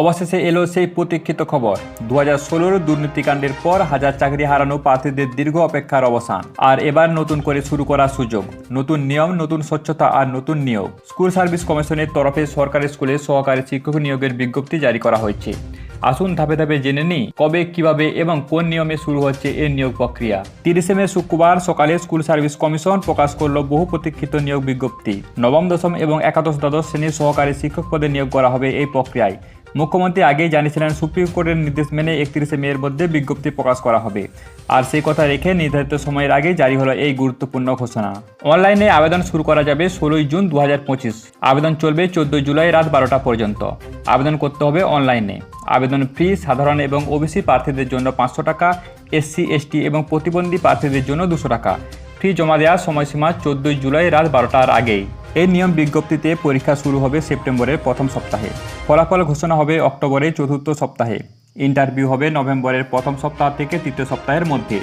অবশেষে এলো সেই প্রতীক্ষিত খবর। দু হাজার ষোলোর দুর্নীতিকাণ্ডের পর হাজার চাকরি হারানো প্রার্থীদের দীর্ঘ অপেক্ষার অবসান। আর এবার নতুন করে শুরু করার সুযোগ। নতুন নিয়ম, নতুন স্বচ্ছতা আর নতুন নিয়োগ। স্কুল সার্ভিস কমিশনের তরফে সরকারি স্কুলে সহকারী শিক্ষক নিয়োগের বিজ্ঞপ্তি জারি করা হয়েছে। আসুন ধাপে ধাপে জেনে নিই কবে, কীভাবে এবং কোন নিয়মে শুরু হচ্ছে এর নিয়োগ প্রক্রিয়া। তিরিশে মে শুক্রবার সকালে স্কুল সার্ভিস কমিশন প্রকাশ করল বহু প্রতীক্ষিত নিয়োগ বিজ্ঞপ্তি। নবম, দশম এবং একাদশ দ্বাদশ শ্রেণির সহকারী শিক্ষক পদে নিয়োগ করা হবে এই প্রক্রিয়ায়। মুখ্যমন্ত্রী আগেই জানিয়েছিলেন, সুপ্রিম কোর্টের নির্দেশ মেনে একত্রিশে মের মধ্যে বিজ্ঞপ্তি প্রকাশ করা হবে। আর সেই কথা রেখে নির্ধারিত সময়ের আগে জারি হলো এই গুরুত্বপূর্ণ ঘোষণা। অনলাইনে আবেদন শুরু করা যাবে ষোলোই জুন দু হাজার পঁচিশ। আবেদন চলবে চোদ্দই জুলাই রাত বারোটা পর্যন্ত। আবেদন করতে হবে অনলাইনে। আবেদন ফি সাধারণ এবং ওবিসি প্রার্থীদের জন্য পাঁচশো টাকা, এসসি, এসটি এবং প্রতিবন্ধী প্রার্থীদের জন্য দুশো টাকা। ফি জমা দেওয়ার সময়সীমা চোদ্দই জুলাই রাত বারোটার আগেই। এই নিয়ম বিজ্ঞপ্তিতে পরীক্ষা শুরু হবে সেপ্টেম্বরের প্রথম সপ্তাহে। ফলাফল ঘোষণা হবে অক্টোবরের চতুর্থ সপ্তাহে। ইন্টারভিউ হবে নভেম্বরের প্রথম সপ্তাহ থেকে তৃতীয় সপ্তাহের মধ্যে।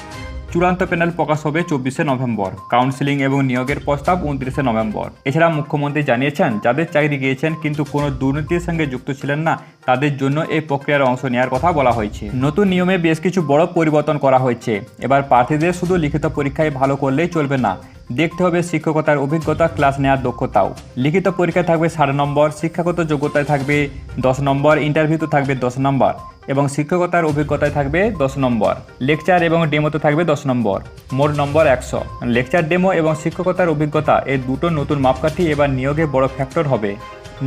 চূড়ান্ত প্যানেল প্রকাশ হবে চব্বিশে নভেম্বর, কাউন্সিলিং এবং নিয়োগের প্রস্তাব উনত্রিশে নভেম্বর। এছাড়া মুখ্যমন্ত্রী জানিয়েছেন, যাদের চাকরি গিয়েছেন কিন্তু কোনো দুর্নীতির সঙ্গে যুক্ত ছিলেন না, তাদের জন্য এই প্রক্রিয়ার অংশ নেওয়ার কথা বলা হয়েছে। নতুন নিয়মে বেশ কিছু বড় পরিবর্তন করা হয়েছে। এবার প্রার্থীদের শুধু লিখিত পরীক্ষায় ভালো করলেই চলবে না। দেখতে হবে শিক্ষকতার অভিজ্ঞতা, ক্লাস নেওয়ার দক্ষতাও। লিখিত পরীক্ষায় থাকবে ষাট নম্বর, শিক্ষাগত যোগ্যতায় থাকবে দশ নম্বর ইন্টারভিউতে থাকবে দশ নম্বর এবং শিক্ষকতার অভিজ্ঞতায় থাকবে দশ নম্বর। লেকচার এবং ডেমোতে থাকবে দশ নম্বর। মোট নম্বর একশো। লেকচার ডেমো এবং শিক্ষকতার অভিজ্ঞতা এই দুটো নতুন মাপকাঠি এবার নিয়োগে বড় ফ্যাক্টর হবে।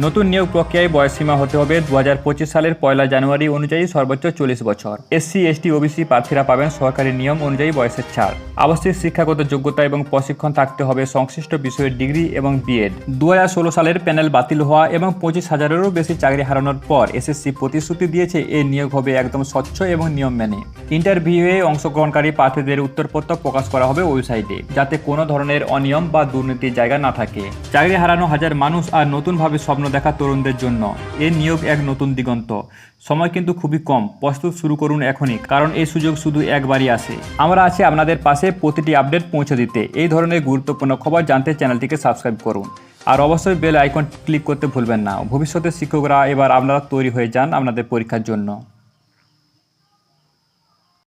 নতুন নিয়োগ প্রক্রিয়ায় বয়সসীমা হতে হবে দু হাজার পঁচিশ সালের পয়লা জানুয়ারি অনুযায়ী সর্বোচ্চ চল্লিশ বছর। এসসি, এসটি, ওবিসি প্রার্থীরা পাবেন সরকারি নিয়ম অনুযায়ী বয়সের ছাড়। আবশ্যিক শিক্ষাগত যোগ্যতা এবং প্রশিক্ষণ থাকতে হবে সংশ্লিষ্ট বিষয়ের ডিগ্রি এবং বিএড। দু হাজার ষোলো সালের প্যানেল বাতিল হওয়া এবং পঁচিশ হাজারেরও বেশি চাকরি হারানোর পর এসএসসি প্রতিশ্রুতি দিয়েছে এই নিয়োগ হবে একদম স্বচ্ছ এবং নিয়ম মেনে। ইন্টারভিউয়ে অংশগ্রহণকারী প্রার্থীদের উত্তরপত্র প্রকাশ করা হবে ওয়েবসাইটে, যাতে কোনো ধরনের অনিয়ম বা দুর্নীতির জায়গা না থাকে। চাকরি হারানো হাজার মানুষ আর নতুনভাবে স্বপ্ন দেখা তরুণদের জন্য। এ নিয়োগ এক নতুন দিগন্ত। সময় কিন্তু খুবই কম। প্রস্তুত শুরু করুন এখনই, কারণ এই সুযোগ শুধু একবারই আসে। আমরা আছি আপনাদের পাশে প্রতিটি আপডেট পৌঁছে দিতে। এই ধরনের গুরুত্বপূর্ণ খবর জানতে চ্যানেলটিকে সাবস্ক্রাইব করুন। আর অবশ্যই বেল আইকন ক্লিক করতে ভুলবেন না। ভবিষ্যতে শিক্ষকরা এবার আপনারা তৈরি হয়ে যান আপনাদের পরীক্ষার জন্য।